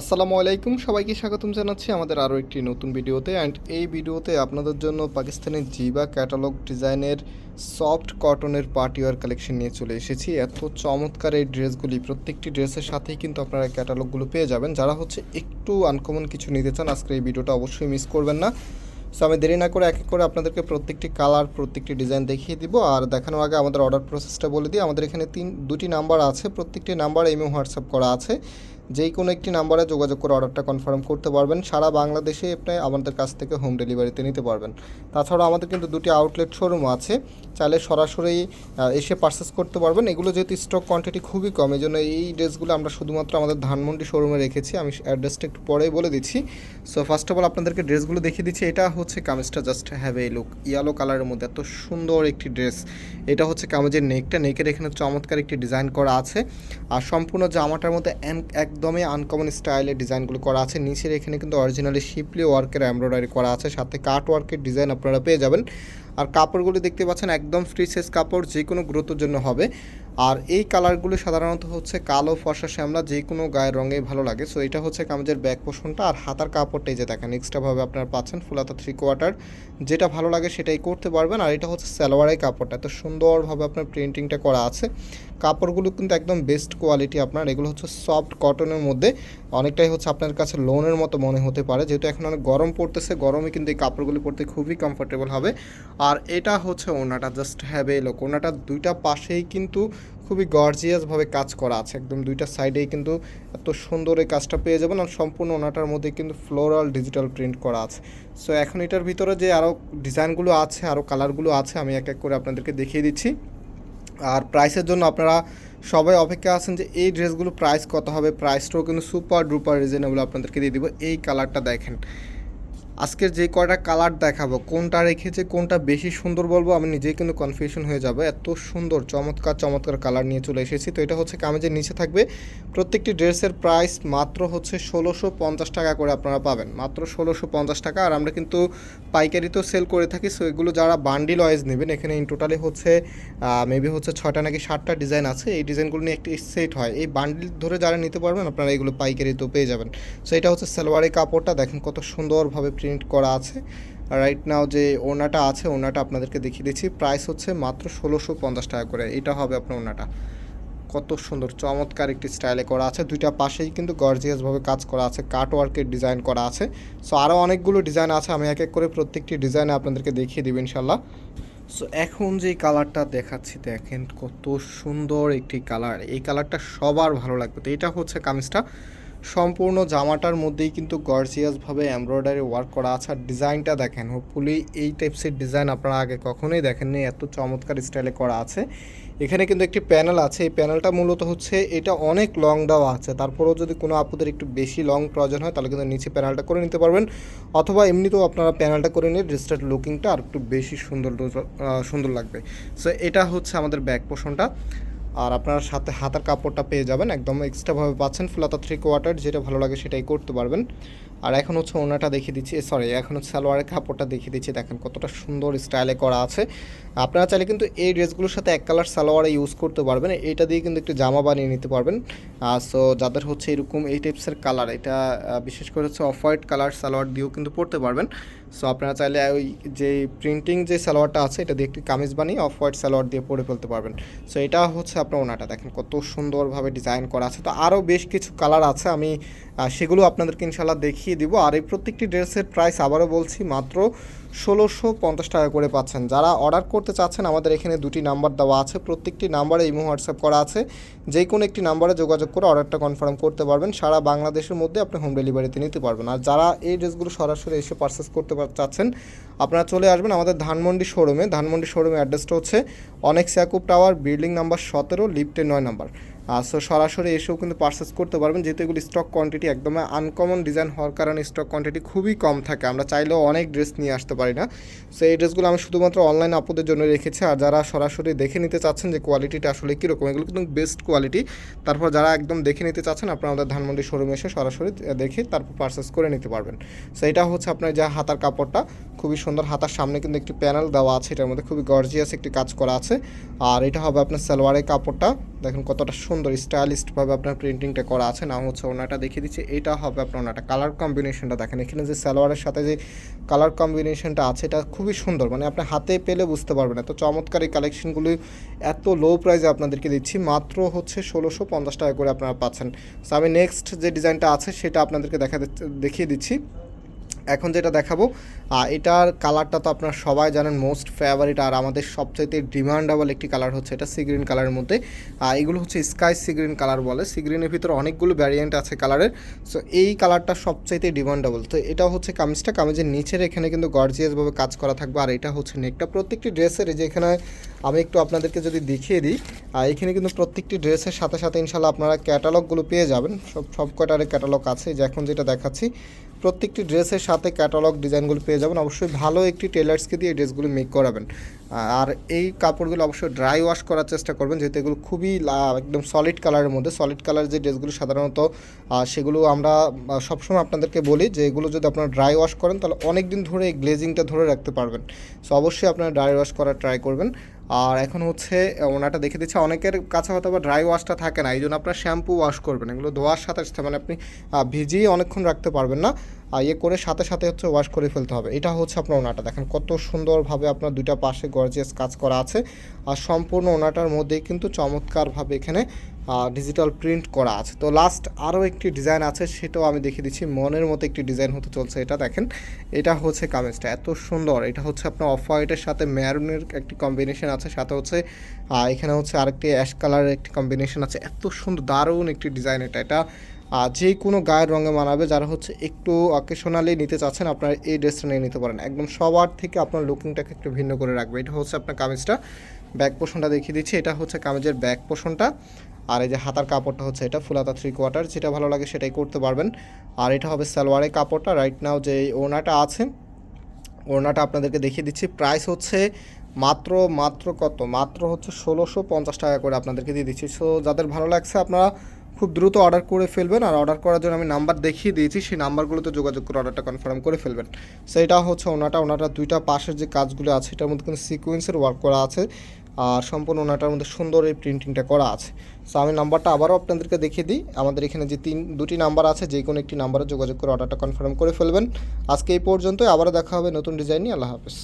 আসসালামু আলাইকুম, সবাইকে স্বাগতম জানাচ্ছি আমাদের আরও একটি নতুন ভিডিওতে। অ্যান্ড এই ভিডিওতে আপনাদের জন্য পাকিস্তানের জিবা ক্যাটালগ ডিজাইনের সফট কটনের পার্টিওয়ার কালেকশন নিয়ে চলে এসেছি। এত চমৎকার এই ড্রেসগুলি, প্রত্যেকটি ড্রেসের সাথেই কিন্তু আপনারা ক্যাটালগুলো পেয়ে যাবেন। যারা হচ্ছে একটু আনকমন কিছু নিতে চান, আজকের এই ভিডিওটা অবশ্যই মিস করবেন না। সো আমি দেরি না করে এক এক করে আপনাদেরকে প্রত্যেকটি কালার প্রত্যেকটি ডিজাইন দেখিয়ে দিব। আর দেখানোর আগে আমাদের অর্ডার প্রসেসটা বলে দিই। আমাদের এখানে তিন, দুটি নাম্বার আছে। প্রত্যেকটি নাম্বার এমএ হোয়াটসঅ্যাপ করা আছে। যেই কোনো একটি নাম্বারে যোগাযোগ করে অর্ডারটা কনফার্ম করতে পারবেন। সারা বাংলাদেশে আপনি আমাদের কাছ থেকে হোম ডেলিভারিতে নিতে পারবেন। তাছাড়াও আমাদের কিন্তু দুটি আউটলেট শোরুম আছে। চাইলে সরাসরি এসে পারচেস করতে পারবেন। এগুলো যেহেতু স্টক কোয়ান্টিটি খুবই কম এই জন্য এই ড্রেসগুলো আমরা শুধুমাত্র আমাদের ধানমন্ডি শোরুমে রেখেছি। আমি অ্যাড্রেসটা একটু পরেই বলে দিচ্ছি। সো ফার্স্ট অফ অল আপনাদেরকে ড্রেসগুলো দেখিয়ে দিচ্ছি। এটা হচ্ছে কামিজটা জাস্ট হ্যাভ এই লুক ইয়েলো কালারের মধ্যে এত সুন্দর একটি ড্রেস। এটা হচ্ছে কামিজের নেকটা নেকের এখানে চমৎকার একটি ডিজাইন করা আছে। আর সম্পূর্ণ জামাটার মধ্যে এন- একদমই আনকমন স্টাইলের ডিজাইনগুলো করা আছে। নিচের এখানে কিন্তু অরিজিনালি শিপলি ওয়ার্কের এমব্রয়ডারি করা আছে। সাথে কাট ওয়ার্কের ডিজাইন আপনারা পেয়ে যাবেন। আর কাপড়গুলো দেখতে পাচ্ছেন, একদম ফ্রি সাইজ কাপড় যে কোনো গুরুত্বের জন্য হবে। আর এই কালারগুলো সাধারণত হচ্ছে কালো, ফর্সা, শ্যামলা, যে কোনো গায়ের রঙে ভালো লাগে। সো এটা হচ্ছে কামিজের ব্যাক পোষণটা আর হাতার কাপড়টাই যে দেখেন এক্সট্রাভাবে আপনার পাচ্ছেন ফুলাতা থ্রি কোয়ার্টার যেটা ভালো লাগে সেটাই করতে পারবেন আর এটা হচ্ছে সালোয়ারের কাপড়টা। এত সুন্দরভাবে আপনার প্রিন্টিংটা করা আছে। কাপড়গুলো কিন্তু একদম বেস্ট কোয়ালিটি আপনার। এগুলো হচ্ছে সফট কটনের মধ্যে। অনেকটাই হচ্ছে আপনার কাছে লোনের মতো মনে হতে পারে। যেহেতু এখন অনেক গরম পড়তেছে, গরমে কিন্তু এই কাপড়গুলো পরতে খুবই কমফোর্টেবল হবে। আর এটা হচ্ছে ওনাটা জাস্ট হ্যাভে লোক ওনাটা দুইটা পাশেই কিন্তু খুবই গর্জিয়াসভাবে কাজ করা আছে। একদম দুইটা সাইডেই কিন্তু এত সুন্দর এই কাজটা পেয়ে যাবেন আর সম্পূর্ণ ওনাটার মধ্যে কিন্তু ফ্লোরাল ডিজিটাল প্রিন্ট করা আছে। সো এখন এটার ভিতরে যে আরও ডিজাইনগুলো আছে আরও কালারগুলো আছে, আমি এক এক করে আপনাদেরকে দেখিয়ে দিচ্ছি। আর প্রাইসের জন্য আপনারা সবাই অপেক্ষা আছেন যে এই ড্রেসগুলো প্রাইস কত হবে? প্রাইসটাও কিন্তু সুপার ডুপার রিজনেবল আপনাদেরকে দিয়ে দিব। এই কালারটা দেখেন। আজকের যে কয়টা কালার দেখাবো, কোনটা রেখেছে, কোনটা বেশি সুন্দর বলব, আমি নিজেই কিন্তু কনফিউশন হয়ে যাব। এত সুন্দর, চমৎকার চমৎকার কালার নিয়ে চলে এসেছি। তো এটা হচ্ছে কামেজের নিচে থাকবে। প্রত্যেকটি ড্রেসের প্রাইস মাত্র হচ্ছে ষোলোশো পঞ্চাশ টাকা করে আপনারা পাবেন। মাত্র ষোলোশো পঞ্চাশ টাকা। আর আমরা কিন্তু পাইকারিতেও সেল করে থাকি সো এগুলো যারা বান্ডিল ওয়াইজ নেবেন, এখানে ইন টোটালি হচ্ছে মেবি হচ্ছে ছয়টা নাকি সাতটা ডিজাইন আছে। এই ডিজাইনগুলো নিয়ে একটি সেট হয়। এই বান্ডিল ধরে যারা নিতে পারবেন, আপনারা এগুলো পাইকারিতেও পেয়ে যাবেন। সো এটা হচ্ছে সালোয়ারের কাপড়টা। দেখেন কত সুন্দরভাবে প্রিন্ট করা আছে। রাইট নাও যে ওনাটা আছে ওনাটা আপনাদেরকে দেখিয়ে দিচ্ছি। প্রাইস হচ্ছে মাত্র ষোলোশো পঞ্চাশ টাকা করে। এটা হবে আপনার ওনাটা কত সুন্দর, চমৎকার একটি স্টাইলে করা আছে। দুইটা পাশেই কিন্তু গর্জিয়াসভাবে কাজ করা আছে। কাট ওয়ার্কের ডিজাইন করা আছে। সো আরও অনেকগুলো ডিজাইন আছে। আমি এক এক করে প্রত্যেকটি ডিজাইনে আপনাদেরকে দেখিয়ে দেবো ইনশাল্লাহ সো এখন যে কালারটা দেখাচ্ছি, দেখেন কত সুন্দর একটি কালার এই কালারটা সবার ভালো লাগবে। তো এটা হচ্ছে কামিজটা। সম্পূর্ণ জামাটার মধ্যেই কিন্তু গর্জিয়াসভাবে এমব্রয়ডারি ওয়ার্ক করা আছে। আর ডিজাইনটা দেখেন হোপফুলি এই টাইপসের ডিজাইন আপনারা আগে কখনোই দেখেননি। এত চমৎকার স্টাইলে করা আছে। এখানে কিন্তু একটি প্যানেল আছে। এই প্যানেলটা মূলত হচ্ছে এটা অনেক লং দেওয়া আছে। তারপরেও যদি কোনো আপুদের একটু বেশি লং প্রয়োজন হয়, তাহলে কিন্তু নিচে প্যানেলটা করে নিতে পারবেন। অথবা এমনিতেও আপনারা প্যানেলটা করে নিয়ে ড্রেসটার লুকিংটা আর একটু বেশি সুন্দর সুন্দর লাগবে। সো এটা হচ্ছে আমাদের ব্যাক পোষণটা আর আপনার সাথে হাতার কাপড়টা পেয়ে যাবেন। একদম এক্সট্রাভাবে পাচ্ছেন ফুলাতা থ্রি কোয়ার্টার যেটা ভালো লাগে সেটাই করতে পারবেন। আর এখন হচ্ছে ওনাটা দেখিয়ে দিচ্ছি সরি এখন হচ্ছে সালোয়ারের কাপড়টা দেখিয়ে দিচ্ছি, দেখেন কতটা সুন্দর স্টাইলে করা আছে। আপনারা চাইলে কিন্তু এই ড্রেসগুলোর সাথে এক কালার সালোয়ারে ইউজ করতে পারবেন, এটা দিয়ে কিন্তু একটু জামা বানিয়ে নিতে পারবেন। সো যাদের হচ্ছে এরকম এই টাইপসের কালার এটা বিশেষ করে হচ্ছে অফ হোয়াইট কালার সালোয়ার দিয়েও কিন্তু পরতে পারবেন। সো আপনারা চাইলে ওই যে প্রিন্টিং যে সালোয়ারটা আছে, এটা দিয়ে একটি কামিজ বানিয়ে অফ হোয়াইট সালোয়ার দিয়ে পরে ফেলতে পারবেন। সো এটা হচ্ছে আপনার ওনাটা, দেখেন কত সুন্দরভাবে ডিজাইন করা আছে। তো আরও বেশ কিছু কালার আছে, আমি সেগুলো আপনাদেরকে ইনশাল্লাহ দেখিয়ে দিব। আর এই প্রত্যেকটি ড্রেসের প্রাইস আবারও বলছি মাত্র ষোলোশো পঞ্চাশ টাকা করে পাচ্ছেন। যারা অর্ডার করতে চাচ্ছেন, আমাদের এখানে দুটি নাম্বার দেওয়া আছে। প্রত্যেকটি নাম্বারে ইমো হোয়াটসঅ্যাপ করা আছে। যে কোনো একটি নাম্বারে যোগাযোগ করে অর্ডারটা কনফার্ম করতে পারবেন। সারা বাংলাদেশের মধ্যে আপনি হোম ডেলিভারিতে নিতে পারবেন। আর যারা এই ড্রেসগুলো সরাসরি এসে পারচেস করতে চাচ্ছেন, আপনারা চলে আসবেন আমাদের ধানমন্ডি শোরুমে ধানমন্ডি শোরুমে অ্যাড্রেসটা হচ্ছে অনেক সিয়াকুব টাওয়ার বিল্ডিং নাম্বার সতেরো লিফটে নয় নাম্বার সো সরাসরি এসেও কিন্তু পারচেস করতে পারবেন। যেহেতু এগুলো স্টক কোয়ান্টিটি একদম আনকমন ডিজাইন হওয়ার কারণে স্টক কোয়ান্টিটি খুবই কম থাকে। আমরা চাইলেও অনেক ড্রেস নিয়ে আসতে পারি না। সো এই ড্রেসগুলো আমি শুধুমাত্র অনলাইন আপদের জন্য রেখেছি। আর যারা সরাসরি দেখে নিতে চাচ্ছেন যে কোয়ালিটিটা আসলে কীরকম, এগুলো কিন্তু বেস্ট কোয়ালিটি তারপর যারা একদম দেখে নিতে চাচ্ছেন, আপনারা আমাদের ধানমন্ডি শোরুমে এসে সরাসরি দেখে তারপর পারচেস করে নিতে পারবেন। সো এটা হচ্ছে আপনার যা হাতার কাপড়টা। খুবই সুন্দর হাতার সামনে কিন্তু একটি প্যানেল দেওয়া আছে। এটার মধ্যে খুবই গর্জিয়াস একটি কাজ করা আছে। আর এটা হবে আপনার সালোয়ারের কাপড়টা। দেখেন কতটা সুন্দর স্টাইলিস্টভাবে আপনার প্রিন্টিংটা করা আছে। নাম হচ্ছে ওনাটা দেখিয়ে দিচ্ছি। এটা হবে আপনার ওনাটা কালার কম্বিনেশনটা দেখেন। এখানে যে সালোয়ারের সাথে যে কালার কম্বিনেশনটা আছে, এটা খুবই সুন্দর। মানে আপনি হাতে পেলে বুঝতে পারবেন এত চমৎকার এই কালেকশনগুলি এত লো প্রাইসে আপনাদেরকে দিচ্ছি। মাত্র হচ্ছে ষোলোশো পঞ্চাশ টাকা করে আপনারা পাচ্ছেন। সো আমি নেক্সট যে ডিজাইনটা আছে, সেটা আপনাদেরকে দেখা দেখিয়ে দিচ্ছি। এখন যেটা দেখাবো এটার কালারটা তো আপনারা সবাই জানেন মোস্ট ফেভারিট আর আমাদের সবচাইতে ডিমান্ডেবল একটি কালার হচ্ছে এটা সি গ্রিন কালারের মধ্যে। এগুলো হচ্ছে স্কাই সি গ্রিন কালার বলে। সি গ্রিনের ভিতরে অনেকগুলো ভ্যারিয়েন্ট আছে কালারের। সো এই কালারটা সবচাইতে ডিমান্ডেবল তো এটা হচ্ছে কামিজটা। কামিজের নিচের এখানে কিন্তু গর্জিয়াসভাবে কাজ করা থাকবে। আর এটা হচ্ছে নেকটা প্রত্যেকটি ড্রেসের যে এখানে আমি একটু আপনাদেরকে যদি দেখিয়ে দিই আর এখানে কিন্তু প্রত্যেকটি ড্রেসের সাথে সাথে ইনশাল্লাহ আপনারা ক্যাটালগুলো পেয়ে যাবেন। সব সব কটারে ক্যাটালগ আছে? যে এখন যেটা দেখাচ্ছি প্রত্যেকটি ড্রেসের সাথে ক্যাটালগ ডিজাইনগুলো পেয়ে যাবেন। অবশ্যই ভালো একটি টেলার্সকে দিয়ে ড্রেসগুলো মেক করাবেন। আর এই কাপড়গুলো অবশ্যই ড্রাই ওয়াশ করার চেষ্টা করবেন, যেহেতু এগুলো খুবই একদম সলিড কালারের মধ্যে। সলিড কালার যে ড্রেসগুলো সাধারণত সেগুলো আমরা সবসময় আপনাদেরকে বলি যে এগুলো যদি আপনারা ড্রাই ওয়াশ করেন, তাহলে অনেক দিন ধরে এই গ্লেজিংটা ধরে রাখতে পারবেন। সো অবশ্যই আপনারা ড্রাই ওয়াশ করার ট্রাই করবেন। আর এখন হচ্ছে ওনাটা দেখে দিচ্ছে, অনেকের কাছে হয়তো বা ড্রাই ওয়াশটা থাকে না এই জন্য আপনার শ্যাম্পু ওয়াশ করবেন। এগুলো ধোয়ার সাথে সাথে মানে আপনি ভিজিয়ে অনেকক্ষণ রাখতে পারবেন না। ইয়ে করে সাথে সাথে হচ্ছে ওয়াশ করে ফেলতে হবে। এটা হচ্ছে আপনার ওনাটা। দেখেন কত সুন্দরভাবে আপনার দুইটা পাশে গর্জিয়াস কাজ করা আছে। আর সম্পূর্ণ ওনাটার মধ্যেই কিন্তু চমৎকারভাবে এখানে ডিজিটাল প্রিন্ট করা আছে। তো লাস্ট আরও একটি ডিজাইন আছে, সেটাও আমি দেখিয়ে দিচ্ছি। মনের মতো একটি ডিজাইন হতে চলছে এটা, দেখেন। এটা হচ্ছে কামিজটা, এত সুন্দর। এটা হচ্ছে আপনার অফ হোয়াইটের সাথে ম্যারুনের একটি কম্বিনেশন আছে। সাথে হচ্ছে এখানে হচ্ছে আরেকটি অ্যাশ কালারের একটি কম্বিনেশন আছে। এত সুন্দর, দারুণ একটি ডিজাইন এটা। এটা যে কোনো গায়ের রঙে মানাবে যারা হচ্ছে একটু অকেশনালি নিতে চাচ্ছেন, আপনারা এই ড্রেসটা নিয়ে নিতে পারেন। একদম সবার থেকে আপনার লুকিংটাকে একটু ভিন্ন করে রাখবে। এটা হচ্ছে আপনার কামিজটা। ব্যাক পোষণটা দেখিয়ে দিচ্ছি। এটা হচ্ছে কামিজের ব্যাক পোষণটা আর এই যে হাতার কাপড়টা হচ্ছে এটা ফুলাতা থ্রি কোয়ার্টার যেটা ভালো লাগে সেটাই করতে পারবেন। আর এটা হবে সালোয়ারের কাপড়টা। রাইট নাও যে ওনাটা আছে, ওড়নাটা আপনাদেরকে দেখিয়ে দিচ্ছি। প্রাইস হচ্ছে মাত্র মাত্র কত? মাত্র হচ্ছে ষোলোশো পঞ্চাশ টাকা করে আপনাদেরকে দিয়ে দিচ্ছি। সো যাদের ভালো লাগছে আপনারা খুব দ্রুত অর্ডার করে ফেলবেন আর অর্ডার করার জন্য আমি নাম্বার দেখিয়ে দিয়েছি, সেই নাম্বারগুলোতে যোগাযোগ করে অর্ডারটা কনফার্ম করে ফেলবেন। সো এটা হচ্ছে ওনাটা ওনাটা দুইটা পাশের যে কাজগুলো আছে, এটার মধ্যে কিন্তু সিকোয়েন্সের ওয়ার্ক করা আছে আর সম্পূর্ণ ওনাটার মধ্যে সুন্দর এই প্রিন্টিংটা করা আছে। সো আমি নাম্বারটা আবারও আপনাদেরকে দেখিয়ে দিই। আমাদের এখানে যে তিন, দুটি নাম্বার আছে, যে কোনো একটি নাম্বারে যোগাযোগ করে অর্ডারটা কনফার্ম করে ফেলবেন। আজকে এই পর্যন্তই, আবারও দেখা হবে নতুন ডিজাইন নিয়ে। আল্লাহ হাফেজ।